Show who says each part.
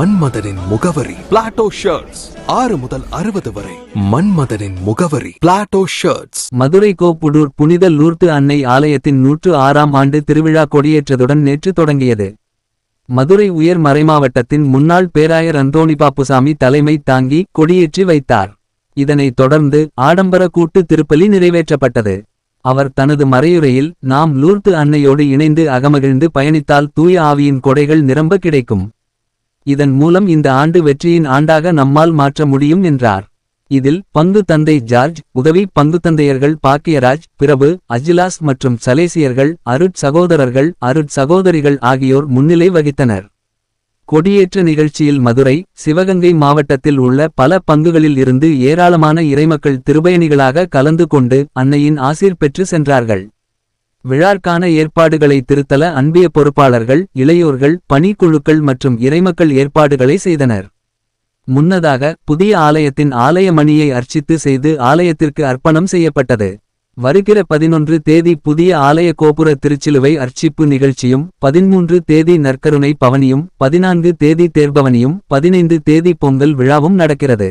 Speaker 1: மன்மதனின் முகவரி Plato shirts ஆறு முதல் அறுபது வரை மன்மதனின் முகவரி பிளாட்டோ ஷர்ட்ஸ்
Speaker 2: மதுரை கோப்புடூர் புனித லூர்து அன்னை ஆலயத்தின் நூற்று ஆறாம் ஆண்டு திருவிழா கொடியேற்றதுடன் நேற்று தொடங்கியது. மதுரை உயர் மறைமாவட்டத்தின் முன்னாள் பேராயர் அந்தோணி பாப்புசாமி தலைமை தாங்கி கொடியேற்றி வைத்தார். இதனைத் தொடர்ந்து ஆடம்பர கூட்டு திருப்பலி நிறைவேற்றப்பட்டது. அவர் தனது மறையுரையில் நாம் லூர்து அன்னையோடு இணைந்து அகமகிழ்ந்து பயணித்தால் தூய ஆவியின் கொடைகள் நிரம்ப கிடைக்கும். இதன் மூலம் இந்த ஆண்டு வெற்றியின் ஆண்டாக நம்மால் மாற்ற முடியும் என்றார். இதில் பங்கு தந்தை ஜார்ஜ் உதவி பங்கு தந்தையர்கள் பாக்கியராஜ் பிரபு அஜிலாஸ் மற்றும் சலேசியர்கள் அருட் சகோதரர்கள் அருட் சகோதரிகள் ஆகியோர் முன்னிலை வகித்தனர். கொடியேற்ற நிகழ்ச்சியில் மதுரை சிவகங்கை மாவட்டத்தில் உள்ள பல பங்குகளில் இருந்து ஏராளமான இறைமக்கள் திருபயணிகளாக கலந்து கொண்டு அன்னையின் ஆசீர் பெற்று சென்றார்கள். விழாற்கான ஏற்பாடுகளை திருத்தல அன்பிய பொறுப்பாளர்கள் இளையோர்கள் பணிக்குழுக்கள் மற்றும் இறைமக்கள் ஏற்பாடுகளை செய்தனர். முன்னதாக புதிய ஆலயத்தின் ஆலய மணியை அர்ச்சித்து செய்து ஆலயத்திற்கு அர்ப்பணம் செய்யப்பட்டது. வருகிற பதினொன்று தேதி புதிய ஆலய கோபுர திருச்சிலுவை அர்ச்சிப்பு நிகழ்ச்சியும் பதிமூன்று தேதி நற்கருணை பவனியும் பதினான்கு தேதி தேர்பவனியும் பதினைந்து தேதி பொங்கல் விழாவும் நடக்கிறது.